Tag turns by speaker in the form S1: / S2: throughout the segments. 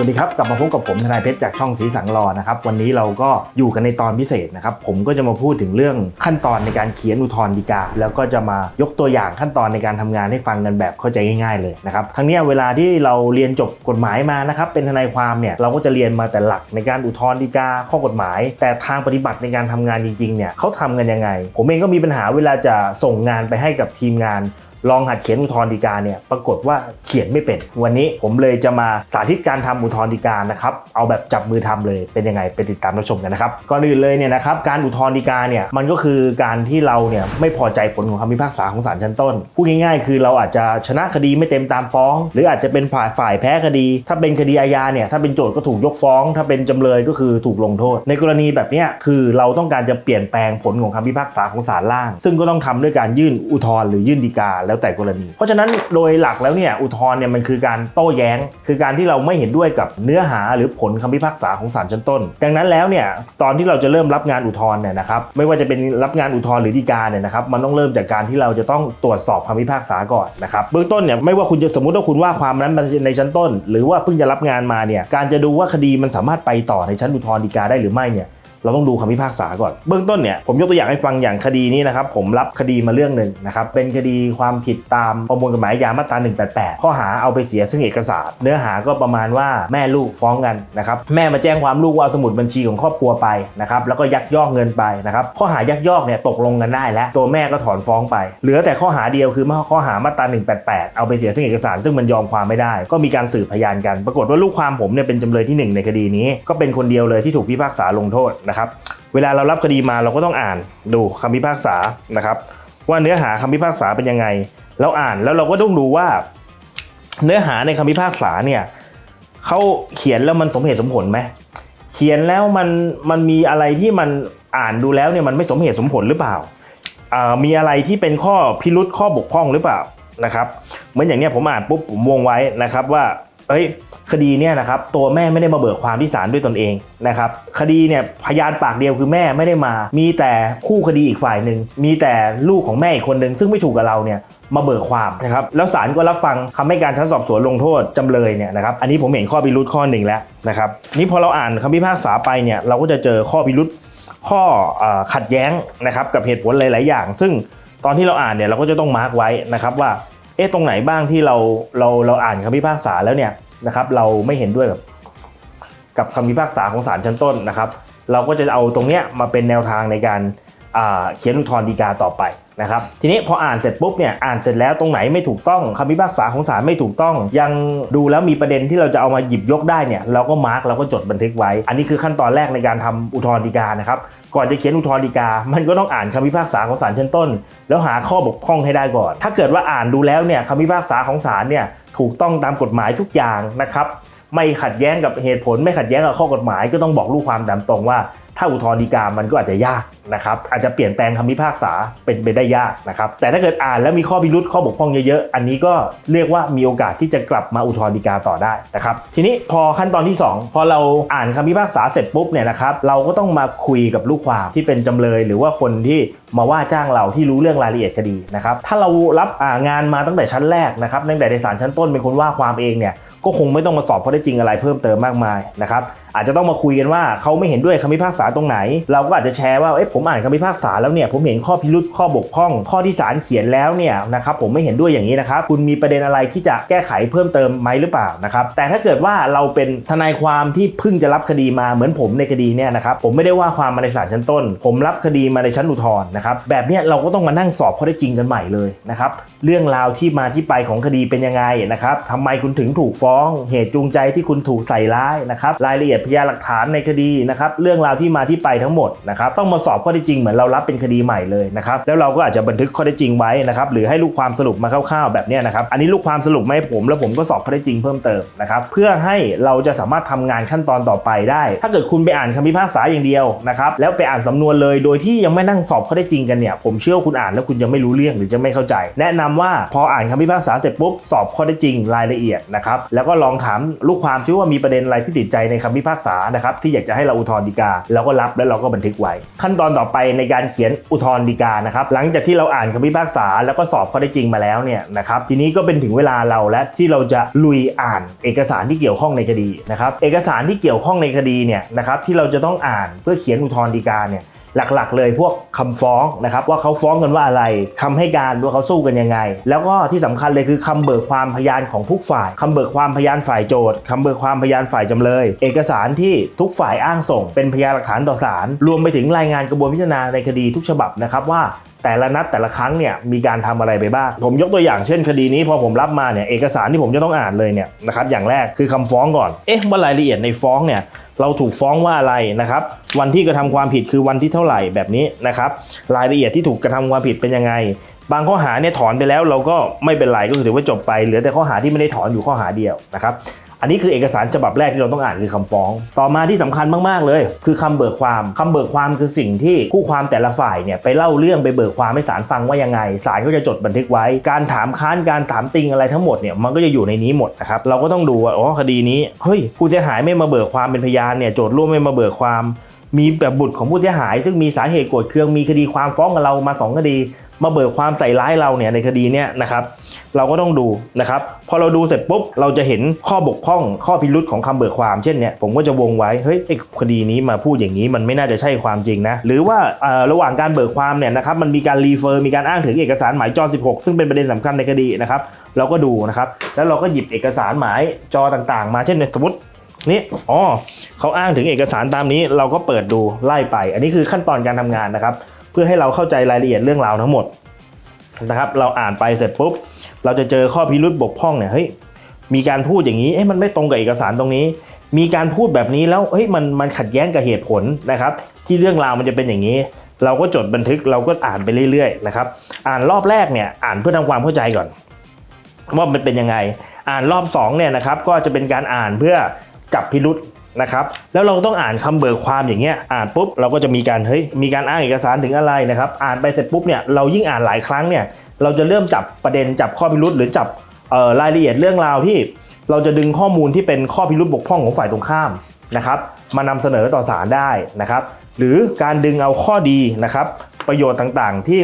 S1: สวัสดีครับกลับมาพบกับผมทนายเพชรจากช่องสีสังรอนะครับวันนี้เราก็อยู่กันในตอนพิเศษนะครับผมก็จะมาพูดถึงเรื่องขั้นตอนในการเขียนอุทธรณ์ฎีกา แล้วก็จะมายกตัวอย่างขั้นตอนในการทำงานให้ฟังกันแบบเข้าใจง่ายๆเลยนะครับทั้งนี้เวลาที่เราเรียนจบกฎหมายมานะครับเป็นทนายความเนี่ยเราก็จะเรียนมาแต่หลักในการอุทธรณ์ฎีกาข้อกฎหมาย แต่ทางปฏิบัติในการทำงานจริงๆเนี่ยเขาทำกันยังไง ผมเองก็มีปัญหาเวลาจะส่งงานไปให้กับทีมงาน ลองหัดเขียนอุทธรณ์ฎีกาเนี่ยปรากฏว่าเขียนไม่เป็น วันนี้ผมเลยจะมาสาธิตการทำอุทธรณ์ฎีกานะครับเอาแบบจับมือทำเลยเป็นยังไงไปติดตามรับชมกันนะครับก่อนอื่นเลยเนี่ยนะครับการอุทธรณ์ฎีกาเนี่ยมันก็คือการที่เราเนี่ยไม่พอใจผลของคำพิพากษาของศาลชั้นต้นพูดง่ายๆ คือเราอาจจะชนะคดีไม่เต็มตามฟ้อง หรืออาจจะเป็นฝ่ายฝ่ายแพ้คดี ถ้าเป็นคดีอาญาเนี่ยถ้าเป็นโจทย์ก็ถูกยกฟ้อง ถ้าเป็นจำเลยก็คือถูกลงโทษ ในกรณีแบบเนี้ยคือเราต้องการจะเปลี่ยนแปลงผลของคำพิพากษาของศาลล่าง ซึ่งก็ต้องทำด้วยการยื่นอุทธรณ์หรือยื่นฎีกาแล้วแต่กรณี เพราะฉะนั้นโดยหลักแล้วเนี่ยอุทธรณ์เนี่ยมันคือการโต้แย้ง คือการที่เราไม่เห็นด้วยกับเนื้อหาหรือผลคำพิพากษาของศาลชั้นต้น ดังนั้นแล้วเนี่ยตอนที่เราจะเริ่มรับงานอุทธรณ์เนี่ยนะครับไม่ว่าจะเป็นรับงานอุทธรณ์หรือฎีกาเนี่ยนะครับมันต้องเริ่มจากการที่เราจะต้องตรวจสอบคำพิพากษาก่อนนะครับเบื้องต้นเนี่ยไม่ว่าคุณจะสมมติว่าคุณว่าความนั้นในชั้นต้น หรือว่าเพิ่งจะรับงานมาเนี่ยการจะดูว่าคดีมันสามารถไปต่อในชั้นอุทธรณ์ฎีกาได้หรือไม่เนี่ย เราต้องดูคำพิพากษาก่อน เบื้องต้นเนี่ยผมยกตัวอย่างให้ฟังอย่างคดีนี้นะครับผมรับคดีมาเรื่องหนึ่งนะครับเป็นคดีความผิดตามประมวลกฎหมายอาญามาตรา 188 ข้อหาเอาไปเสียซึ่งเอกสาร เนื้อหาก็ประมาณว่าแม่ลูกฟ้องกันนะครับแม่มาแจ้งความลูกว่าสมุดบัญชีของครอบครัวไปนะครับแล้วก็ยักยอกเงินไปนะครับข้อหายักยอกเนี่ยตกลงกันได้แล้วตัวแม่ก็ถอนฟ้องไป เหลือแต่ข้อหาเดียวคือข้อหามาตรา 188 เอาไปเสียซึ่งเอกสาร ซึ่งมันยอมความไม่ได้ ก็มีการสืบพยานกัน ปรากฏว่าลูกความผมเนี่ยเป็นจำเลยที่หนึ่งในคดีนี้ ก็เป็นคนเดียวเลยที่ถูกพิพากษาลงโทษนะครับเวลาเรารับคดีมาเราก็ต้องอ่านดูคำพิพากษานะครับ ว่าเนื้อหาคำพิพากษาเป็นยังไง เราอ่านแล้วเราก็ต้องดูว่า เนื้อหาในคำพิพากษาเนี่ยเขาเขียนแล้วมันสมเหตุสมผลไหมเขียนแล้วมันมันมีอะไรที่มันอ่านดูแล้วเนี่ยมันไม่สมเหตุสมผลหรือเปล่าอ่ามีอะไรที่เป็นข้อพิรุษข้อบกพร่องหรือเปล่านะครับ เหมือนอย่างเนี้ยผมอ่านปุ๊บผมวงไว้นะครับว่า เฮ้ยคดีเนี่ยนะครับตัวแม่ไม่ได้มาเบิกความที่ศาลด้วยตนเองนะครับคดีเนี่ยพยานปากเดียวคือแม่ไม่ได้มา มีแต่คู่คดีอีกฝ่ายหนึ่งมีแต่ลูกของแม่อีกคนหนึ่งซึ่งไม่ถูกกับเราเนี่ยมาเบิกความนะครับแล้วศาลก็รับฟังคำให้การชั้นสอบสวนลงโทษจำเลยเนี่ยนะครับอันนี้ผมเห็นข้อพิรุษข้อหนึ่งแล้วนะครับนี่พอเราอ่านคำพิพากษาไปเนี่ยเราก็จะเจอข้อพิรุษข้ออขัดแย้งนะครับกับเหตุผลหลาย ๆ อย่าง ซึ่งตอนที่เราอ่านเนี่ยเราก็จะต้องมาร์กไว้นะครับว่า เอ๊ะตรงไหนบ้างที่เราเราเราอ่านคำพิพากษาแล้วเนี่ยนะครับ เราไม่เห็นด้วยกับกับคำพิพากษาของศาลชั้นต้นนะครับ เราก็จะเอาตรงเนี้ยมาเป็นแนวทางในการเขียนอุทธรณ์ฎีกาต่อไปนะครับ ทีนี้พออ่านเสร็จปุ๊บเนี่ยอ่านเสร็จแล้วตรงไหนไม่ถูกต้องคำพิพากษาของศาลไม่ถูกต้อง ยังดูแล้วมีประเด็นที่เราจะเอามาหยิบยกได้เนี่ยเราก็มาร์กเราก็จดบันทึกไว้ อันนี้คือขั้นตอนแรกในการทำอุทธรณ์ฎีกานะครับ ก่อนจะเขียนอุทธรณ์ฎีกา มันก็ต้องอ่านคำพิพากษาของศาลชั้นต้น แล้วหาข้อบกพร่องให้ได้ก่อน ถ้าเกิดว่าอ่านดูแล้วเนี่ยคำพิพากษาของศาลเนี่ยถูกต้องตามกฎหมายทุกอย่างนะครับ ไม่ขัดแย้งกับเหตุผล ไม่ขัดแย้งกับข้อกฎหมายก็ต้องบอกลูกความตามตรงว่า ถ้าอุทธรณ์ฎีกามันก็อาจจะยากนะครับอาจจะเปลี่ยนแปลงคำพิพากษาเป็นไปได้ยากนะครับแต่ถ้าเกิดอ่านแล้วมีข้อพิรุษข้อบกพร่องเยอะๆ อันนี้ก็เรียกว่ามีโอกาสที่จะกลับมาอุทธรณ์ฎีกาต่อได้นะครับทีนี้พอขั้นตอนที่ 2 พอเราอ่านคำพิพากษาเสร็จปุ๊บเนี่ยนะครับเราก็ต้องมาคุยกับลูกความที่เป็นจำเลย หรือว่าคนที่มาว่าจ้างเราที่รู้เรื่องรายละเอียดคดีนะครับถ้าเรารับงานมาตั้งแต่ชั้นแรกนะครับตั้งแต่ในศาลชั้นต้นเป็นคนว่าความเองเนี่ยก็คงไม่ต้องมาสอบข้อได้จริงอะไรเพิ่มเติมมากมายนะครับอาจจะต้องมาคุยกันว่าเขาไม่เห็นด้วยคำพิพากษาตรงไหน เราก็อาจจะแชร์ว่าเอ๊ะผมอ่านคำพิพากษาแล้วเนี่ยผมเห็นข้อพิรุษข้อบกพร่อง ข้อที่ศาลเขียนแล้วเนี่ยนะครับผมไม่เห็นด้วยอย่างนี้นะครับคุณมีประเด็นอะไรที่จะแก้ไขเพิ่มเติมไหมหรือเปล่านะครับแต่ถ้าเกิดว่าเราเป็นทนายความที่เพิ่งจะรับคดีมาเหมือนผมในคดีเนี่ยนะครับผมไม่ได้ว่าความมาในศาลชั้นต้น ผมรับคดีมาในชั้นอุทธรณ์นะครับแบบนี้เราก็ต้องมานั่งสอบข้อได้จริงกันใหม่เลยนะครับเรื่องราวที่มาที่ไปของคดีเป็นยังไงนะครับทำไมคุณถึงถูกฟ้อง เหตุจูงใจที่คุณถูกใส่ร้ายนะครับรายละเอียดพยานหลักฐานในคดีนะครับเรื่องราวที่มาที่ไปทั้งหมดนะครับต้องมาสอบข้อได้จริงเหมือนเรารับเป็นคดีใหม่เลยนะครับแล้วเราก็อาจจะบันทึกข้อได้จริงไว้นะครับหรือให้ลูกความสรุปมาคร่าวๆแบบนี้นะครับอันนี้ลูกความสรุปมาให้ผมแล้วผมก็สอบข้อได้จริงเพิ่มเติมนะครับเพื่อให้เราจะสามารถทำงานขั้นตอนต่อไปได้ ถ้าเกิดคุณไปอ่านคำพิพากษาอย่างเดียวนะครับแล้วไปอ่านสำนวนเลยโดยที่ยังไม่นั่งสอบข้อได้จริงกันเนี่ยผมเชื่อว่าคุณอ่านแล้วคุณจะไม่รู้เรื่องหรือจะไม่เข้าใจ แนะนำว่าพออ่านคำพิพากษาเสร็จปุ๊บสอบข้อได้จริงรายละเอียดนะครับแล้วก็ลองถามลูกความซิว่ามีประเด็นอะไรที่ติดใจในคำพิพพากษานะครับที่อยากจะให้เราอุทธรณ์ฎีกาเราก็รับแล้วเราก็บันทึกไว้ ขั้นตอนต่อไปในการเขียนอุทธรณ์ฎีกานะครับหลังจากที่เราอ่านคำพิพากษาแล้วก็สอบข้อได้จริงมาแล้วเนี่ยนะครับทีนี้ก็เป็นถึงเวลาเราและที่เราจะลุยอ่านเอกสารที่เกี่ยวข้องในคดีนะครับเอกสารที่เกี่ยวข้องในคดีเนี่ยนะครับที่เราจะต้องอ่านเพื่อเขียนอุทธรณ์ฎีกาเนี่ย หลักๆ เลยพวกคำฟ้องนะครับว่าเขาฟ้องกันว่าอะไรคำให้การว่าเขาสู้กันยังไง แล้วก็ที่สำคัญเลยคือคำเบิกความพยานของทุกฝ่ายคำเบิกความพยานฝ่ายโจทย์คำเบิกความพยานฝ่ายจำเลย เอกสารที่ทุกฝ่ายอ้างส่ง เป็นพยานหลักฐานต่อศาลรวมไปถึงรายงานกระบวนพิจารณาในคดีทุกฉบับนะครับว่าแต่ละนัดแต่ละครั้งเนี่ยมีการทำอะไรไปบ้าง ผมยกตัวอย่างเช่นคดีนี้พอผมรับมาเนี่ยเอกสารที่ผมจะต้องอ่านเลยเนี่ยนะครับอย่างแรกคือคำฟ้องก่อน เอ๊ะว่ารายละเอียดในฟ้องเนี่ย เราถูกฟ้องว่าอะไรนะครับ วันที่กระทำความผิดคือวันที่เท่าไหร่แบบนี้นะครับ รายละเอียดที่ถูกกระทำความผิดเป็นยังไง บางข้อหาเนี่ยถอนไปแล้วเราก็ไม่เป็นไรก็ถือว่าจบไปเหลือแต่ข้อหาที่ไม่ได้ถอนอยู่ข้อหาเดียวนะครับ อันนี้คือเอกสารฉบับแรกที่เราต้องอ่านคือคำฟ้อง ต่อมาที่สำคัญมากๆเลย คือคำเบิกความคำเบิกความคือสิ่งที่คู่ความแต่ละฝ่ายเนี่ยไปเล่าเรื่องไปเบิกความให้ศาลฟังว่ายังไงศาลก็จะจดบันทึกไว้ การถามค้านการถามติงอะไรทั้งหมดเนี่ยมันก็จะอยู่ในนี้หมดนะครับเราก็ต้องดูว่าอ๋อคดีนี้เฮ้ยผู้เสียหายไม่มาเบิกความเป็นพยานเนี่ยโจทย์ร่วมไม่มาเบิกความมีแบบบุตรของผู้เสียหาย ซึ่งมีสาเหตุโกรธเคืองมีคดีความฟ้องกับเรามาสองคดี มาเบิกความใส่ร้ายเราเนี่ยในคดีเนี่ยนะครับ เราก็ต้องดูนะครับพอเราดูเสร็จปุ๊บเราจะเห็นข้อบกพร่อง ข้อพิรุษของคำเบิกความเช่นเนี่ยผมก็จะวงไว้เฮ้ยไอ้คดีนี้มาพูดอย่างนี้มันไม่น่าจะใช่ความจริงนะหรือว่าระหว่างการเบิกความเนี่ยนะครับมันมีการรีเฟอร์มีการอ้างถึงเอกสารหมายจอ16 ซึ่งเป็นประเด็นสำคัญในคดีนะครับเราก็ดูนะครับแล้วเราก็หยิบเอกสารหมายจอต่างๆ มาเช่นเนี่ยสมมตินี่อ๋อเขาอ้างถึงเอกสารตามนี้เราก็เปิดดูไล่ไป อันนี้คือขั้นตอนการทำงานนะครับ เพื่อให้เราเข้าใจรายละเอียดเรื่องราวทั้งหมด นะครับเราอ่านไปเสร็จปุ๊บ เราจะเจอข้อพิรุษบกพร่องเนี่ยเฮ้ยมีการพูดอย่างนี้เอ๊ะมันไม่ตรงกับเอกสารตรงนี้ มีการพูดแบบนี้แล้วเฮ้ยมันมันขัดแย้งกับเหตุผลนะครับ ที่เรื่องราวมันจะเป็นอย่างนี้ เราก็จดบันทึกเราก็อ่านไปเรื่อยๆนะครับอ่านรอบแรกเนี่ยอ่านเพื่อทำความเข้าใจก่อนว่ามันเป็นยังไง อ่านรอบ2เนี่ยนะครับก็จะเป็นการอ่านเพื่อจับพิรุษ นะครับแล้วเราต้องอ่านคำเบิกความอย่างเงี้ยอ่านปุ๊บเราก็จะมีการเฮ้ยมีการอ้างเอกสารถึงอะไรนะครับอ่านไปเสร็จปุ๊บเนี่ยเรายิ่งอ่านหลายครั้งเนี่ยเราจะเริ่มจับประเด็นจับข้อพิรุษหรือจับรายละเอียดเรื่องราวที่เราจะดึงข้อมูลที่เป็นข้อพิรุษบกพร่องของฝ่ายตรงข้ามนะครับมานำเสนอต่อศาลได้นะครับ หรือการดึงเอาข้อดีนะครับ ประโยชน์ต่างๆ ที่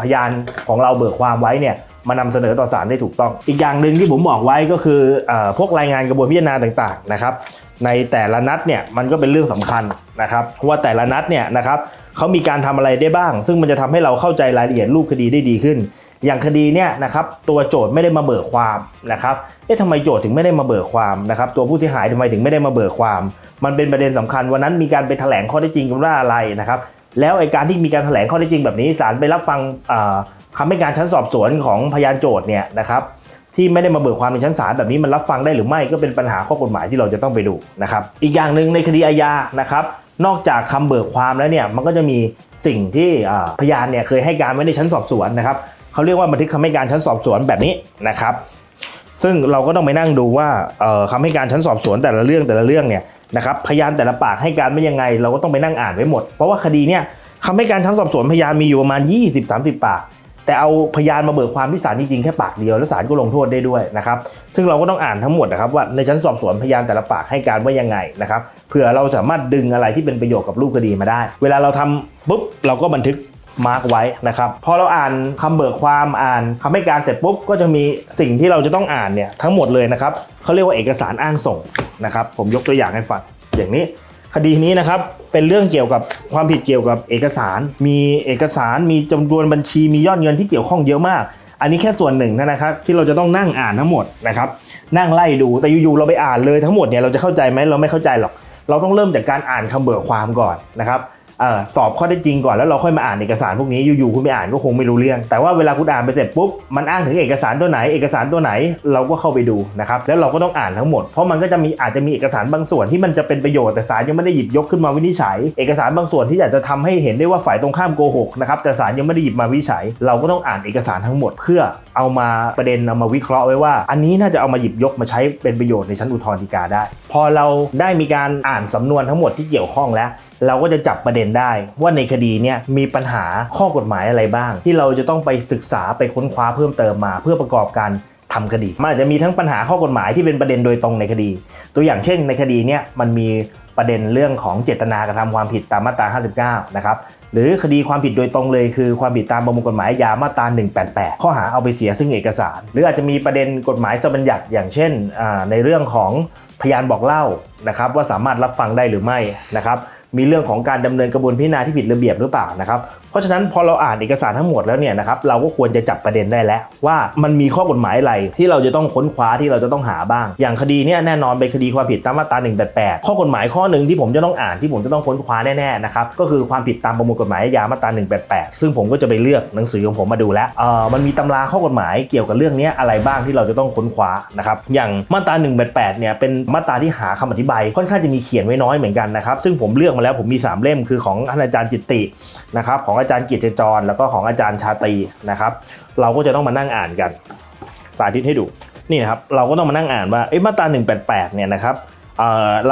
S1: พยานของเราเบิกความไว้เนี่ยมานำเสนอต่อศาลได้ถูกต้อง อีกอย่างหนึ่งที่ผมบอกไว้ก็คืออพวกรายงานกระบวนพิจารณาต่างๆนะครับ ในแต่ละนัดเนี่ยมันก็เป็นเรื่องสำคัญนะครับว่าแต่ละนัดเนี่ยนะครับเขามีการทำอะไรได้บ้าง ซึ่งมันจะทำให้เราเข้าใจรายละเอียดรูปคดีได้ดีขึ้น อย่างคดีเนี่ยนะครับตัวโจทย์ไม่ได้มาเบิกความนะครับเอ๊ะทำไมโจทย์ถึงไม่ได้มาเบิกความนะครับตัวผู้เสียหายทำไมถึงไม่ได้มาเบิกความ มันเป็นประเด็นสำคัญวันนั้นมีการไปแถลงข้อเท็จริงกันว่าอะไรนะครับแล้วไอการที่มีการแถลงข้อเท็จริงแบบนี้ศาลไปรับฟังอ่าให้การชั้นสอบสวนของพยานโจทย์เนี่ยนะครับ ที่ไม่ได้มาเบิกความในชั้นศาลแบบนี้มันรับฟังได้หรือไม่ก็เป็นปัญหาข้อกฎหมายที่เราจะต้องไปดูนะครับอีกอย่างหนึ่งในคดีอาญานะครับนอกจากคำเบิกความแล้วเนี่ยมันก็จะมีสิ่งที่พยานเนี่ยเคยให้การไว้ในชั้นสอบสวนนะครับเขาเรียกว่าบันทึกคำให้การชั้นสอบสวนแบบนี้นะครับ ซึ่งเราก็ต้องไปนั่งดูว่าเอ่อคำให้การชั้นสอบสวนแต่ละเรื่องแต่ละเรื่องเนี่ยนะครับพยานแต่ละปากให้การไม่ยังไง เราก็ต้องไปนั่งอ่านไว้หมด เพราะว่าคดีเนี่ยคำให้การชั้นสอบสวนพยานมีอยู่ประมาณ 20-30 ปาก แต่เอาพยานมาเบิกความที่ศาลจริงๆแค่ปากเดียวแล้วศาลก็ลงโทษได้ด้วยนะครับซึ่งเราก็ต้องอ่านทั้งหมดนะครับว่าในชั้นสอบสวนพยานแต่ละปากให้การว่ายังไงนะครับเผื่อเราสามารถดึงอะไรที่เป็นประโยชน์กับรูปคดีมาได้ เวลาเราทำปุ๊บเราก็บันทึกมาร์กไว้นะครับพอเราอ่านคำเบิกความอ่านคำให้การเสร็จปุ๊บก็จะมีสิ่งที่เราจะต้องอ่านเนี่ยทั้งหมดเลยนะครับเขาเรียกว่าเอกสารอ้างส่งนะครับผมยกตัวอย่างให้ฟังอย่างนี้ คดีนี้นะครับเป็นเรื่องเกี่ยวกับความผิดเกี่ยวกับเอกสาร มีเอกสารมีจำนวนบัญชีมียอดเงินที่เกี่ยวข้องเยอะมาก อันนี้แค่ส่วนหนึ่งนะครับที่เราจะต้องนั่งอ่านทั้งหมดนะครับนั่งไล่ดูแต่อยู่ๆเราไปอ่านเลยทั้งหมดเนี่ยเราจะเข้าใจไหมเราไม่เข้าใจหรอก เราต้องเริ่มจากการอ่านคำเบิกความก่อนนะครับ เออสอบข้อได้จริงก่อนแล้วเราค่อยมาอ่านเอกสารพวกนี้อยู่ๆคุณไปอ่านก็คงไม่รู้เรื่อง แต่ว่าเวลาคุณอ่านไปเสร็จปุ๊บมันอ้างถึงเอกสารตัวไหน เอกสารตัวไหนเราก็เข้าไปดูนะครับแล้วเราก็ต้องอ่านทั้งหมดเพราะมันก็จะมีอาจจะมีเอกสารบางส่วนที่มันจะเป็นประโยชน์แต่ศาลยังไม่ได้หยิบยกขึ้นมาวินิจฉัย เอกสารบางส่วนที่อยากจะทำให้เห็นได้ว่าฝ่ายตรงข้ามโกหกนะครับแต่ศาลยังไม่ได้หยิบมาวินิจฉัย เราก็ต้องอ่านเอกสารทั้งหมด เพื่อเอามาประเด็นเอามาวิเคราะห์ไว้ว่า อันนี้น่าจะเอามาหยิบยกมาใช้เป็นประโยชน์ในชั้นอุทธรณ์ฎีกาได้ พอเราได้มีการอ่านสำนวนทั้งหมดที่เกี่ยวข้องแล้ว เราก็จะจับประเด็นได้ว่าในคดีเนี่ยมีปัญหาข้อกฎหมายอะไรบ้าง ที่เราจะต้องไปศึกษาไปค้นคว้าเพิ่มเติมมา เพื่อประกอบการทำคดีมันอาจจะมีทั้งปัญหาข้อกฎหมายที่เป็นประเด็นโดยตรงในคดี ตัวอย่างเช่นในคดีเนี่ยมันมีประเด็นเรื่องของเจตนากระทำความผิดตามมาตรา 59 นะครับ หรือคดีความผิดโดยตรงเลยคือความผิดตามประมวลกฎหมายอามาตรา 188 ข้อหาเอาไปเสียซึ่งเอกสาร หรืออาจจะมีประเด็นกฎหมายสบัญญัติอย่างเช่นในเรื่องของพยานบอกเล่านะครับว่าสามารถรับฟังได้หรือไม่นะครับ มีเรื่องของการดำเนินกระบวนพิจารณาที่ผิดระเบียบหรือเปล่านะครับเพราะฉะนั้นพอเราอ่านเอกสารทั้งหมดแล้วเนี่ยนะครับเราก็ควรจะจับประเด็นได้แล้วว่ามันมีข้อกฎหมายอะไรที่เราจะต้องค้นคว้าที่เราจะต้องหาบ้าง อย่างคดีเนี่ยแน่นอนเป็นคดีความผิดตามมาตรา188 ข้อกฎหมายข้อหนึ่งที่ผมจะต้องอ่านที่ผมจะต้องค้นคว้าแน่ๆนะครับก็คือความผิดตามประมวลกฎหมายอาญามาตรา188 ซึ่งผมก็จะไปเลือกหนังสือของผมมาดูแล้วเออมันมีตำราข้อกฎหมายเกี่ยวกับเรื่องนี้อะไรบ้างที่เราจะต้องค้นคว้านะครับอย่างมาตรา188เนี่ยเป็นมาตราที่หาคำอธิบายค่อนข้างจะมีเขียนไว้น้อยเหมือนกันนะครับซึ่งผมเลือกมาแล้วผมมีสามเล่มคือของอาจารย์จิตตินะครับของอาจารย์เกียรติจร แล้วก็ของอาจารย์ชาตรีนะครับ เราก็จะต้องมานั่งอ่านกัน สาธิตให้ดูนี่นะครับเราก็ต้องมานั่งอ่านว่าเอ้มาตรา188เนี่ยนะครับ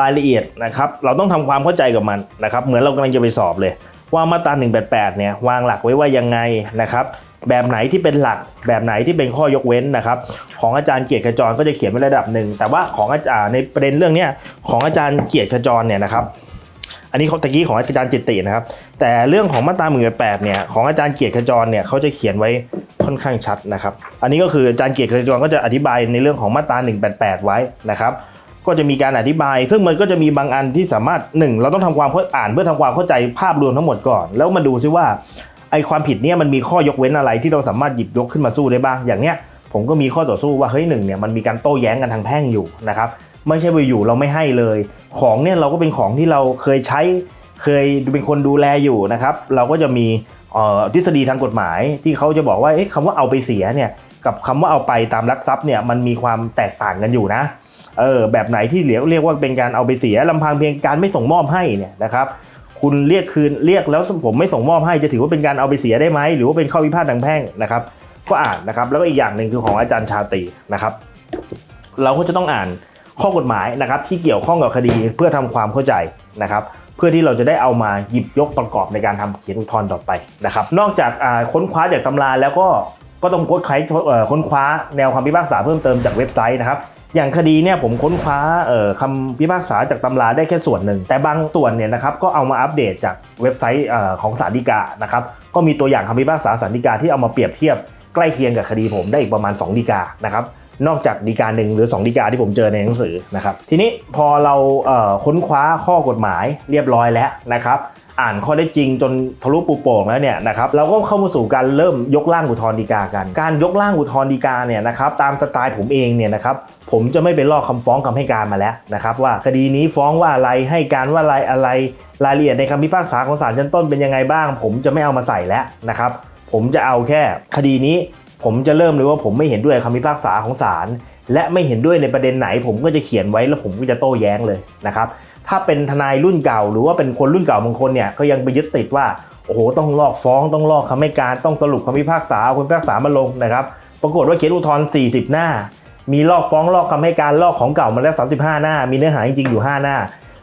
S1: รายละเอียดนะครับเราต้องทำความเข้าใจกับมันนะครับเหมือนเรากำลังจะไปสอบเลย ว่ามาตรา188เนี่ยวางหลักไว้ว่ายังไงนะครับแบบไหนที่เป็นหลักแบบไหนที่เป็นข้อยกเว้นนะครับของอาจารย์เกียรติขจรก็จะเขียนไว้ระดับหนึ่งแต่ว่าของอาจารย์ในประเด็นเรื่องนี้ของอาจารย์เกียรติขจรเนี่ยนะครับ อันนี้เขาตะกี้ของอาจารย์จิตตินะครับ แต่เรื่องของมาตราหมื่นแปดเนี่ยของอาจารย์เกียรติขจรเนี่ยเขาจะเขียนไว้ค่อนข้างชัดนะครับ อันนี้ก็คืออาจารย์เกียรติขจรก็จะอธิบายในเรื่องของมาตรา188 ไว้นะครับ ก็จะมีการอธิบาย ซึ่งมันก็จะมีบางอันที่สามารถหนึ่งเราต้องทำความเข้าอ่านเพื่อทำความเข้าใจภาพรวมทั้งหมดก่อน แล้วมาดูซิว่าไอความผิดเนี่ยมันมีข้อยกเว้นอะไรที่เราสามารถหยิบยกขึ้นมาสู้ได้บ้างอย่างเนี้ยผมก็มีข้อต่อสู้ว่าเฮ้ยหนึ่งเนี่ยมันมีการโต้แย้งกันทางแพ่งอยู่นะครับ ไม่ใช่ไปอยู่เราไม่ให้เลย ของเนี่ยเราก็เป็นของที่เราเคยใช้ เคยเป็นคนดูแลอยู่นะครับ เราก็จะมีออทฤษฎีทางกฎหมายที่เขาจะบอกว่าคำว่าเอาไปเสียเนี่ยกับคำว่าเอาไปตามลักทรัพย์เนี่ยมันมีความแตกต่างกันอยู่นะเออแบบไหนที่เรียกเรียกว่าเป็นการเอาไปเสียลำพังเพียงการไม่ส่งมอบให้เนี่ยนะครับคุณเรียกคืนเรียกแล้วผมไม่ส่งมอบให้จะถือว่าเป็นการเอาไปเสียได้ไหมหรือว่าเป็นข้อพิพาททางแพ่งนะครับ ก็อ่านนะครับแล้วก็อีกอย่างหนึ่งคือของอาจารย์ชาตรีนะครับ เราก็จะต้องอ่าน ข้อกฎหมายนะครับที่เกี่ยวข้องกับคดีเพื่อทำความเข้าใจนะครับเพื่อที่เราจะได้เอามาหยิบยกประกอบในการทำเขียนอุทธรณ์ต่อไปนะครับนอกจากค้นคว้าจากตำราแล้วก็ก็ต้องค้นคว้าเอ่อค้นคว้าแนวคำพิพากษาเพิ่มเติมจากเว็บไซต์นะครับอย่างคดีเนี่ยผมค้นคว้าคำพิพากษาจากตำราได้แค่ส่วนหนึ่ง แต่บางส่วนเนี่ยนะครับก็เอามาอัปเดตจากเว็บไซต์ของศาลฎีกานะครับก็มีตัวอย่างคำพิพากษาศาลฎีกาที่เอามาเปรียบเทียบใกล้เคียงกับคดีผมได้อีกประมาณ2ฎีกานะครับ นอกจากฎีกาหนึ่งหรือ2ฎีกาที่ผมเจอในหนังสือนะครับ ทีนี้พอเราเค้นคว้าข้อกฎหมายเรียบร้อยแล้วนะครับอ่านข้อได้จริงจนทะลุปูโป่งแล้วเนี่ยนะครับเราก็เข้ามาสู่การเริ่มยกร่างอุทธรณ์ฎีกากัน การยกร่างอุทธรณ์ฎีกาเนี่ยนะครับตามสไตล์ผมเองเนี่ยนะครับผมจะไม่ไปลอกคำฟ้องคำให้การมาแล้วนะครับว่าคดีนี้ฟ้องว่าอะไรให้การว่าอะไรอะไรรายละเอียดในคำพิพากษาของศาลชั้นต้นเป็นยังไงบ้าง ผมจะไม่เอามาใส่แล้วนะครับผมจะเอาแค่คดีนี้ ผมจะเริ่มเลยว่าผมไม่เห็นด้วยคำพิพากษาของศาลและไม่เห็นด้วยในประเด็นไหน ผมก็จะเขียนไว้แล้วผมก็จะโต้แย้งเลยนะครับถ้าเป็นทนายรุ่นเก่า หรือว่าเป็นคนรุ่นเก่าบางคนเนี่ยก็ยังไปยึดติดว่าโอ้โหต้องลอกฟ้องต้องลอกคำให้การต้องสรุปคำพิพากษาเอาคำพิพากษามาลงนะครับ ปรากฏว่าเขียนอุทธรณ์40 หน้า มีลอกฟ้องลอกคำให้การลอกของเก่ามาแล้ว35 หน้า มีเนื้อหาจริงๆอยู่ 5 หน้า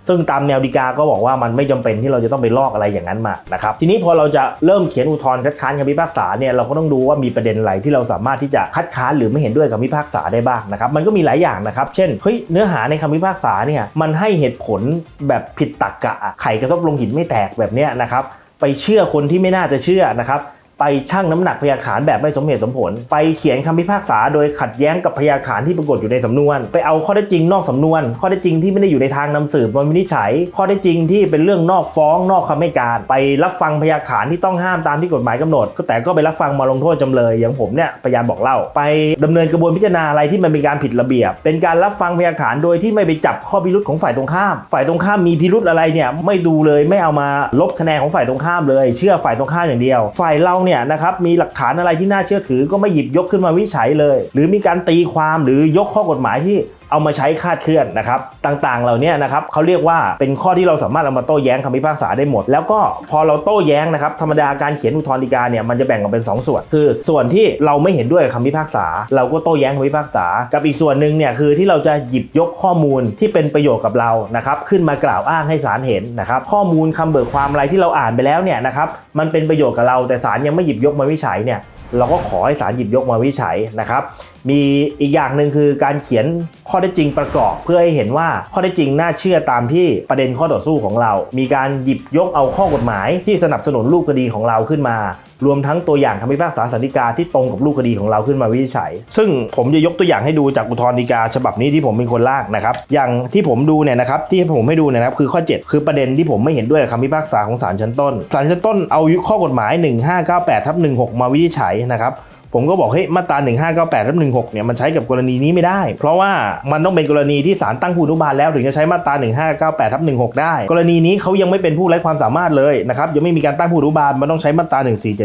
S1: ซึ่งตามแนวดีกาก็บอกว่ามันไม่จำเป็นที่เราจะต้องไปลอกอะไรอย่างนั้นมานะครับทีนี้พอเราจะเริ่มเขียนอุทธรณ์คัดค้านคำพิพากษาเนี่ยเราก็ต้องดูว่ามีประเด็นอะไรที่เราสามารถที่จะคัดค้านหรือไม่เห็นด้วยกับพิพากษาได้บ้างนะครับมันก็มีหลายอย่างนะครับ เช่นเฮ้ยเนื้อหาในคำพิพากษาเนี่ยมันให้เหตุผลแบบผิดตรรกะไข่กระทบลงหินไม่แตกแบบเนี้ยนะครับไปเชื่อคนที่ไม่น่าจะเชื่อนะครับ ไปชั่งน้ำหนักพยานหลักฐานแบบไม่สมเหตุสมผล ไปเขียนคำพิพากษาโดยขัดแย้งกับพยานหลักฐานที่ปรากฏอยู่ในสำนวน ไปเอาข้อเท็จริงนอกสำนวน ข้อเท็จริงที่ไม่ได้อยู่ในทางนำสืบมาวินิจฉัย ข้อเท็จริงที่เป็นเรื่องนอกฟ้องนอกคำให้การ ไปรับฟังพยานหลักฐานที่ต้องห้ามตามที่กฎหมายกำหนด ก็แต่ก็ไปรับฟังมาลงโทษจำเลยอย่างผมเนี่ยพยานบอกเล่า ไปดำเนินกระบวนพิจารณาอะไรที่มันเป็นการผิดระเบียบ เป็นการรับฟังพยานหลักฐานโดยที่ไม่ไปจับข้อพิรุษของฝ่ายตรงข้าม ฝ่ายตรงข้ามมีพิรุษอะไรเนี่ยไม่ดูเลยไม่เอามาลบคะแนนของฝ่ายตรงข้ามเลย เชื่อฝ่ายตรงข้ามอย่างเดียว ฝ่ายเราเนี่ยนะครับมีหลักฐานอะไรที่น่าเชื่อถือก็ไม่หยิบยกขึ้นมาวิจัยเลย หรือมีการตีความหรือยกข้อกฎหมายที่ เอามาใช้คาดเคลื่อนนะครับต่างๆ เหล่านี้นะครับเขาเรียกว่าเป็นข้อที่เราสามารถเอามาโต้แย้งคำพิพากษาได้หมด แล้วก็พอเราโต้แย้งนะครับธรรมดาการเขียนอุทธรณ์ฎีกาเนี่ยมันจะแบ่งออกเป็น 2 ส่วน คือ ส่วนที่เราไม่เห็นด้วยคำพิพากษา เราก็โต้แย้งคำพิพากษา กับอีกส่วนหนึ่งเนี่ยคือที่เราจะหยิบยกข้อมูลที่เป็นประโยชน์กับเรานะครับขึ้นมากล่าวอ้างให้ศาลเห็นนะครับข้อมูลคำเบิกความอะไรที่เราอ่านไปแล้วเนี่ยนะครับมันเป็นประโยชน์กับเราแต่ศาลยังไม่หยิบยกมาวิจัยเนี่ย เราก็ขอให้ศาลหยิบยกมาวิจัยนะครับ มีอีกอย่างหนึ่งคือการเขียนข้อเท็จจริงประกอบ เพื่อให้เห็นว่าข้อเท็จจริงน่าเชื่อตามที่ประเด็นข้อต่อสู้ของเรา มีการหยิบยกเอาข้อกฎหมายที่สนับสนุนรูปคดีของเราขึ้นมา รวมทั้งตัวอย่างคำพิพากษาสันติกาที่ตรงกับรูปคดีของเราขึ้นมาวินิจฉัย ซึ่งผมจะยกตัวอย่างให้ดูจากอุทธรณ์ฎีกา ฉบับนี้ที่ผมเป็นคนร่างนะครับ อย่างที่ผมดูเนี่ยนะครับที่ผมให้ดูเนี่ยนะครับคือข้อ 7 คือประเด็นที่ผมไม่เห็นด้วยกับคำพิพากษาของศาลชั้นต้นศาลชั้นต้นเอาข้อกฎหมาย 1598ทับ16 มาวินิจฉัยนะครับ ผมก็บอกเฮ้ยมาตรา1598ทับ16เนี่ยมันใช้กับกรณีนี้ไม่ได้ เพราะว่ามันต้องเป็นกรณีที่ศาลตั้งผู้อนุบาลแล้วถึงจะใช้มาตรา1598ทับ16 ได้ กรณีนี้เขายังไม่เป็นผู้ไร้ความสามารถเลยนะครับยังไม่มีการตั้งผู้อนุบาลมันต้องใช้มาตรา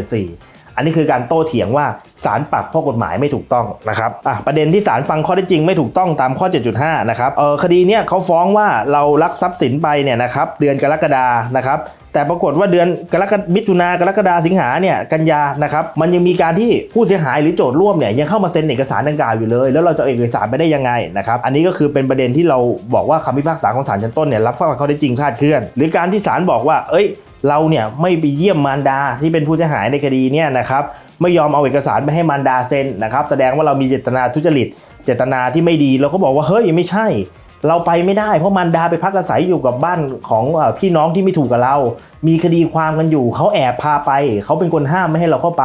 S1: 1474 อันนี้คือการโต้เถียงว่าศาลปรับข้อกฎหมายไม่ถูกต้องนะครับอะประเด็นที่ศาลฟังข้อได้จริงไม่ถูกต้องตามข้อ 7.5 นะครับเออคดีเนี้ยเขาฟ้องว่าเราลักทรัพย์สินไปเนี่ยนะครับเดือนกรกฎานะครับแต่ปรากฏว่าเดือนกรกฎมิถุนากรกฎาสิงหาเนี่ยกันยานะครับมันยังมีการที่ผู้เสียหายหรือโจทย์ร่วมเนี่ยยังเข้ามาเซ็นเอกสารดังกล่าวอยู่เลย แล้วเราจะเอาเอกสารไปได้ยังไงนะครับอันนี้ก็คือเป็นประเด็นที่เราบอกว่าคำพิพากษาของศาลชั้นต้นเนี่ยรับฟังข้อได้จริงคลาดเคลื่อน หรือการที่ศาลบอกว่าเอ้ย เราเนี่ยไม่ไปเยี่ยมมารดาที่เป็นผู้เสียหายในคดีเนี่ยนะครับไม่ยอมเอาเอกสารไปให้มารดาเซ็นนะครับ แสดงว่าเรามีเจตนาทุจริต เจตนาที่ไม่ดีเราก็บอกว่าเฮ้ยไม่ใช่ เราไปไม่ได้เพราะมารดาไปพักอาศัยอยู่กับบ้านของพี่น้องที่ไม่ถูกกับเรา มีคดีความกันอยู่เขาแอบพาไปเขาเป็นคนห้ามไม่ให้เราเข้าไป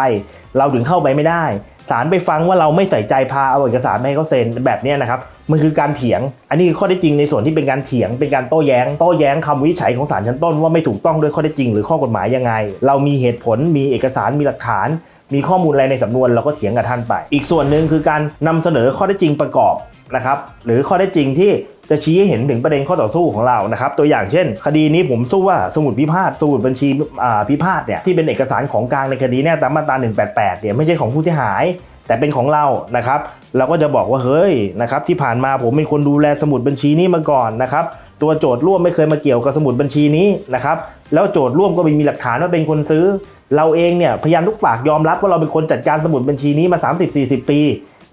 S1: เราถึงเข้าไปไม่ได้ ศาลไปฟังว่าเราไม่ใส่ใจพาเอาเอกสารไม่ให้เขาเซ็นแบบนี้นะครับมันคือการเถียง อันนี้คือข้อได้จริงในส่วนที่เป็นการเถียง เป็นการโต้แย้ง โต้แย้งคำวิจัยของศาลชั้นต้นว่าไม่ถูกต้องด้วยข้อได้จริง หรือข้อกฎหมายยังไง เรามีเหตุผลมีเอกสารมีหลักฐาน มีข้อมูลอะไรในสำนวนเราก็เถียงกับท่านไป อีกส่วนหนึ่งคือการนำเสนอข้อได้จริงประกอบนะครับหรือข้อได้จริงที่ จะชี้ให้เห็นถึงประเด็นข้อต่อสู้ของเรานะครับตัวอย่างเช่น คดีนี้ผมสู้ว่าสมุดพิพาทสมุดบัญชีอ่าพิพาทเนี่ยที่เป็นเอกสารของกลางในคดีเนี่ยตามมาตรา 188 เนี่ยไม่ใช่ของผู้เสียหายแต่เป็นของเรานะครับ เราก็จะบอกว่าเฮ้ยนะครับที่ผ่านมาผมเป็นคนดูแลสมุดบัญชีนี้มาก่อนนะครับ ตัวโจทย์ร่วมไม่เคยมาเกี่ยวกับสมุดบัญชีนี้นะครับ แล้วโจทย์ร่วมก็มีหลักฐานว่าเป็นคนซื้อ เราเองเนี่ยพยานทุกปากยอมรับว่าเราเป็นคนจัดการสมุดบัญชีนี้มา 30-40 ปี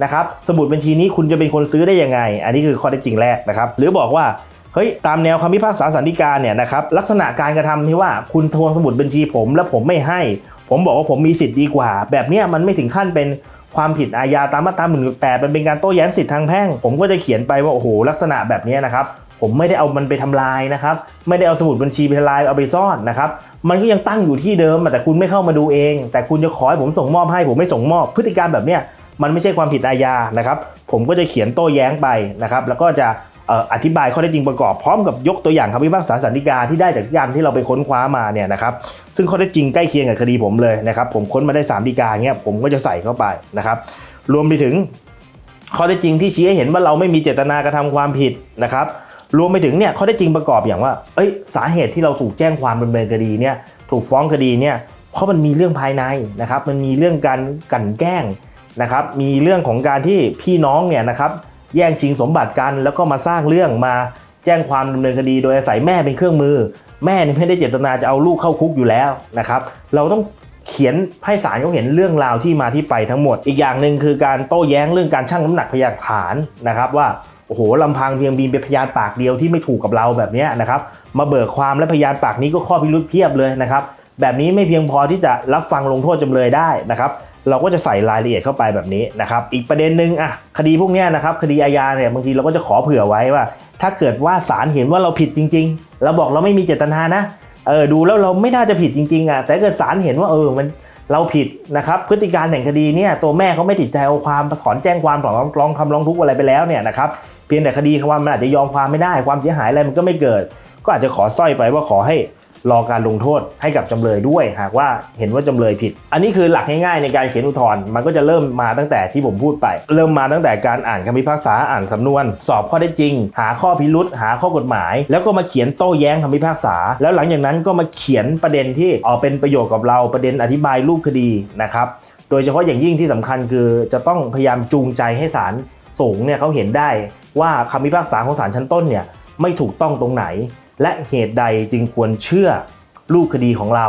S1: นะครับสมุดบัญชีนี้คุณจะเป็นคนซื้อได้ยังไง อันนี้คือข้อเท็จจริงแรกนะครับหรือบอกว่าเฮ้ยตามแนวคำพิพากษาสันติการเนี่ยนะครับลักษณะการกระทำที่ว่าคุณทวงสมุดบัญชีผม แล้วผมไม่ให้ ผมบอกว่าผมมีสิทธิ์ดีกว่า แบบเนี้ยมันไม่ถึงขั้นเป็นความผิดอาญาตามมาตรา1นึมันเป็นการโต้แย้งสิทธิทางแพ่ง ผมก็จะเขียนไปว่าโอ้โหลักษณะแบบนี้นะครับผมไม่ได้เอามันไปทำลายนะครับไม่ได้เอาสมุดบัญชีไปทำลายเอาไปซ่อนนะครับมันก็ยังตั้งอยู่ที่เดิมแต่คุณไม่เข้ามาดูเอง แต่คุณจะขอให้ผมส่งมอบให้ผมไม่ส่งมอบพฤติการแบบเนี้ย มันไม่ใช่ความผิดอาญานะครับ ผมก็จะเขียนโต้แย้งไปนะครับ แล้วก็จะอธิบายข้อเท็จจริงประกอบพร้อมกับยกตัวอย่างคำพิพากษาสันติกาที่ได้จากยันที่เราไปค้นคว้ามาเนี่ยนะครับซึ่งข้อเท็จจริงใกล้เคียงกับคดีผมเลยนะครับ ผมค้นมาได้3ดีกาเงี้ยผมก็จะใส่เข้าไปนะครับ รวมไปถึงข้อเท็จจริงที่ชี้ให้เห็นว่าเราไม่มีเจตนากระทำความผิดนะครับ รวมไปถึงเนี่ยข้อเท็จจริงประกอบอย่างว่า เอ้ย สาเหตุที่เราถูกแจ้งความดำเนินคดีเนี่ยถูกฟ้องคดีเนี่ยเพราะมันมีเรื่องภายในนะครับ มันมีเรื่องการกลั่นแกล้ง นะครับมีเรื่องของการที่พี่น้องเนี่ยนะครับแย่งชิงสมบัติกัน แล้วก็มาสร้างเรื่องมาแจ้งความดำเนินคดีโดยอาศัยแม่เป็นเครื่องมือ แม่นี่ไม่ได้เจตนาจะเอาลูกเข้าคุกอยู่แล้วนะครับเราต้องเขียนให้ศาลเขาเห็นเรื่องราวที่มาที่ไปทั้งหมด อีกอย่างหนึ่งคือการโต้แย้งเรื่องการชั่งน้ำหนักพยานฐานนะครับว่าโอ้โหลำพังเพียงมีเป็นพยานปากเดียวที่ไม่ถูกกับเราแบบนี้นะครับมาเบิกความและพยานปากนี้ก็ข้อพิรุธเพียบเลยนะครับแบบนี้ไม่เพียงพอที่จะรับฟังลงโทษจำเลยได้นะครับ เราก็จะใส่รายละเอียดเข้าไปแบบนี้นะครับอีกประเด็นหนึ่งอะคดีพวกนี้นะครับคดีอาญาเนี่ยบางทีเราก็จะขอเผื่อไว้ว่า ถ้าเกิดว่าศาลเห็นว่าเราผิดจริง ๆ เราบอกเราไม่มีเจตนานะเออดูแล้วเราไม่น่าจะผิดจริงๆอะแต่เกิดศาลเห็นว่าเออมันเราผิดนะครับพฤติการแห่งคดีเนี่ยตัวแม่เขาไม่ติดใจเอาความถอนแจ้งความถอนร้องคำร้องทุกข์อะไรไปแล้วเนี่ยนะครับเพียงแต่คดีความมันอาจจะยอมความไม่ได้ความเสียหายอะไรมันก็ไม่เกิด ก็อาจจะขอสร้อยไปว่าขอให้ รอการลงโทษให้กับจำเลยด้วย หากว่าเห็นว่าจำเลยผิด อันนี้คือหลักง่ายๆในการเขียนอุทธรณ์มันก็จะเริ่มมาตั้งแต่ที่ผมพูดไป เริ่มมาตั้งแต่การอ่านคำพิพากษาอ่านสำนวน สอบข้อได้จริง หาข้อพิรุษหาข้อกฎหมาย แล้วก็มาเขียนโต้แย้งคำพิพากษา แล้วหลังจากนั้นก็มาเขียนประเด็นที่ออกเป็นประโยชน์กับเราประเด็นอธิบายรูปคดีนะครับโดยเฉพาะอย่างยิ่งที่สำคัญคือจะต้องพยายามจูงใจให้ศาลสูงเนี่ยเขาเห็นได้ว่าคำพิพากษาของศาลชั้นต้นเนี่ยไม่ถูกต้องตรงไหน และเหตุใดจึงควรเชื่อรูปคดีของเรา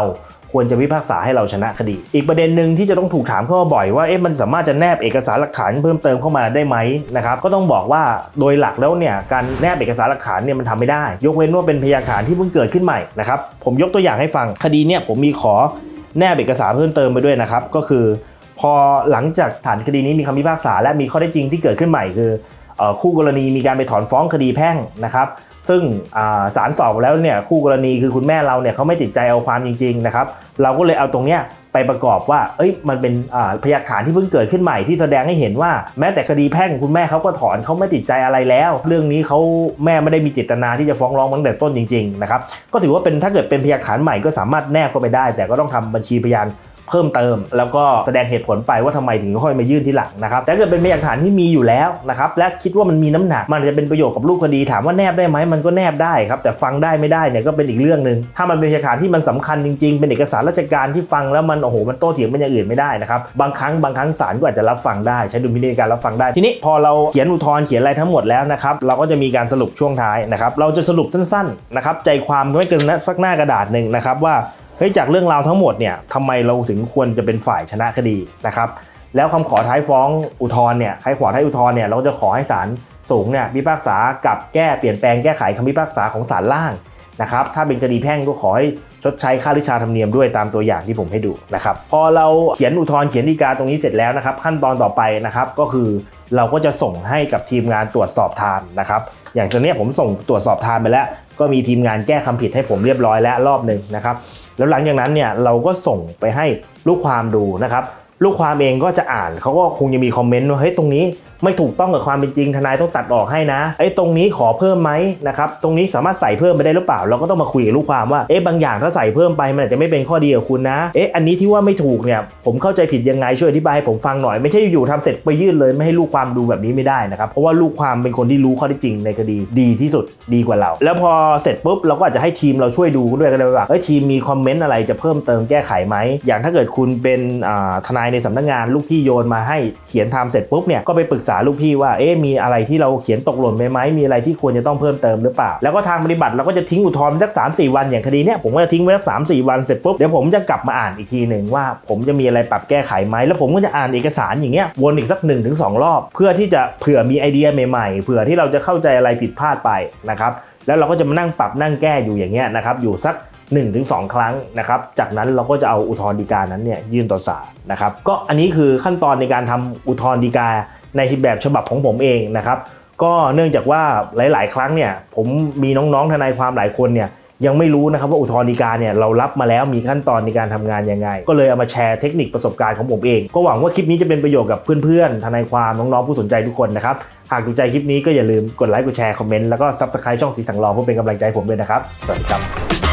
S1: ควรจะพิพากษาให้เราชนะคดี อีกประเด็นหนึ่งที่จะต้องถูกถามเข้ามาบ่อยว่าเอ๊ะมันสามารถจะแนบเอกสารหลักฐานเพิ่มเติมเข้ามาได้ไหมนะครับก็ต้องบอกว่าโดยหลักแล้วเนี่ยการแนบเอกสารหลักฐานเนี่ยมันทำไม่ได้ ยกเว้นว่าเป็นพยานฐานที่เพิ่งเกิดขึ้นใหม่นะครับผมยกตัวอย่างให้ฟังคดีเนี่ยผมมีขอแนบเอกสารเพิ่มเติมไปด้วยนะครับก็คือ พอหลังจากฐานคดีนี้มีคำพิพากษาและมีข้อได้จริงที่เกิดขึ้นใหม่คือออคู่กรณีมีการไปถอนฟ้องคดีแพ่งนะครับ ซึ่งอ่าศาลสอบแล้วเนี่ยคู่กรณีคือคุณแม่เราเนี่ยเขาไม่ติดใจเอาความจริงๆนะครับเราก็เลยเอาตรงเนี้ยไปประกอบว่า เอ้ย มันเป็นพยานฐานที่เพิ่งเกิดขึ้นใหม่ที่แสดงให้เห็นว่า แม้แต่คดีแพ่งคุณแม่เขาก็ถอนเขาไม่ติดใจอะไรแล้ว เรื่องนี้เขาแม่ไม่ได้มีเจตนาที่จะฟ้องร้องตั้งแต่ต้นจริงๆนะครับ ก็ถือว่าเป็นถ้าเกิดเป็นพยานฐานใหม่ก็สามารถแนบเข้าไปได้ แต่ก็ต้องทำบัญชีพยาน เพิ่มเติม แล้วก็แสดงเหตุผลไปว่าทำไมถึงค่อยมายื่นที่หลังนะครับแต่ถ้าเกิดเป็นพยานฐานที่มีอยู่แล้วนะครับและคิดว่ามันมีน้ำหนัก มันจะเป็นประโยชน์กับรูปคดีถามว่าแนบได้ไหมมันก็แนบได้ครับแต่ฟังได้ไม่ได้เนี่ยก็เป็นอีกเรื่องหนึ่งถ้ามันเป็นพยานฐานที่มันสำคัญจริงๆ เป็นเอกสารราชการที่ฟังแล้วมันโอ้โหมันโต้เถียงเป็นอย่างอื่นไม่ได้นะครับบางครั้งบางครั้งศาลก็อาจจะรับฟังได้ ใช้ดุลพินิจในการรับฟังได้ทีนี้พอเราเขียนอุทธรณ์เขียนอะไรทั้งหมดแล้วนะครับเราก็จะมีการสรุปช่วงท้ายนะครับเราจะสรุปสั้นๆนะครับใจความไม่เกินสักหน้ากระดาษหนึ่งนะครับว่าเฮ้ยจากเรื่องราวทั้งหมดเนี่ยทำไมเราถึงควรจะเป็นฝ่ายชนะคดีนะครับแล้วคำขอท้ายฟ้องอุทธรณ์เนี่ยใครขอท้ายอุทธรณ์เนี่ยเราก็จะขอให้ศาลสูงเนี่ยพิพากษากับแก้เปลี่ยนแปลงแก้ไขคำพิพากษาของศาลล่างนะครับถ้าเป็นคดีแพ่งก็ขอให้ชดใช้ค่าริชาธรรมเนียมด้วยตามตัวอย่างที่ผมให้ดูนะครับพอเราเขียนอุทธรณ์เขียนฎีกาตรงนี้เสร็จแล้วนะครับขั้นตอนต่อไปนะครับก็คือเราก็จะส่งให้กับทีมงานตรวจสอบทานนะครับอย่างตอนเนี้ยผมส่งตรวจสอบทานไปแล้ว ก็มีทีมงานแก้คำผิดให้ผมเรียบร้อยแล้วรอบหนึ่งนะครับ แล้วหลังจากนั้นเนี่ยเราก็ส่งไปให้ลูกความดูนะครับลูกความเองก็จะอ่านเขาก็คงจะมีคอมเมนต์ว่าเฮ้ยตรงนี้ ไม่ถูกต้องกับความเป็นจริงทนายต้องตัดออกให้นะไอ้ตรงนี้ขอเพิ่มไหมนะครับตรงนี้สามารถใส่เพิ่มไปได้หรือเปล่า เราก็ต้องมาคุยกับลูกความว่าเอ๊ะบางอย่างถ้าใส่เพิ่มไปมันอาจจะไม่เป็นข้อดีกับคุณนะเอ๊ะอันนี้ที่ว่าไม่ถูกเนี่ยผมเข้าใจผิดยังไงช่วยอธิบายให้ผมฟังหน่อยไม่ใช่อยู่ๆทำเสร็จไปยื่นเลยไม่ให้ลูกความดูแบบนี้ไม่ได้นะครับเพราะว่าลูกความเป็นคนที่รู้ข้อท็จจริงในคดีดีที่สุดดีกว่าเรา แล้วพอเสร็จปุ๊บเราก็อาจจะให้ทีมเราช่วยดูด้วยก็ได้ว่าเอ้ยทีมมีคอมเมนต์อะไรจะเพิ่มเติมแก้ไขไหมอย่างถ้าเกิดคุณเป็นทนายในสำนักงานลูกพี่โยนมาให้เขียนทำเสร็จปุ๊บเนี่ยก็ไปปรึกษาลูกพี่ว่าเอ๊ะมีอะไรที่เราเขียนตกหล่นไปไหมมีอะไรที่ควรจะต้องเพิ่มเติมหรือเปล่า แล้วก็ทางปฏิบัติเราก็จะทิ้งอุทธรณ์สักสามสี่วันอย่างคดีเนี้ยผมก็จะทิ้งไว้สักสามสี่วันเสร็จปุ๊บเดี๋ยวผมจะกลับมาอ่านอีกทีหนึ่งว่า ผมจะมีอะไรปรับแก้ไขไหมแล้วผมก็จะอ่านเอกสารอย่างเงี้ยวนอีกสัก1นถึงสองรอบ เพื่อที่จะเผื่อมีไอเดียใหม่ๆเผื่อที่เราจะเข้าใจอะไรผิดพลาดไปนะครับแล้วเราก็จะมานั่งปรับนั่งแก้อยู่อย่างเงี้ยนะครับอยู่สัก1-2 ครั้งนะครับ จากนั้นเราก็จะเอาอุทธรณ์ฎีกานั้นเนี่ยยื่นต่อศาลนะครับ ก็อันนี้คือขั้นตอนในการทำอุทธรณ์ฎีกา ในแบบฉบับของผมเองนะครับ ก็เนื่องจากว่าหลาย ๆ ครั้งเนี่ยผมมีน้องๆทนายความหลายคนเนี่ยยังไม่รู้นะครับว่าอุทธรณ์ฎีกาเนี่ยเรารับมาแล้วมีขั้นตอนในการทำงานยังไง ก็เลยเอามาแชร์เทคนิคประสบการณ์ของผมเอง ก็หวังว่าคลิปนี้จะเป็นประโยชน์กับเพื่อนๆทนายความน้องๆผู้สนใจทุกคนนะครับหากถูกใจคลิปนี้ก็อย่าลืมกดไลค์กดแชร์คอมเมนต์แล้วก็ซับสไครต์ช่องสีสังรอเพื่อเป็นกำลังใจให้ผมด้วยนะครับ สวัสดีครับ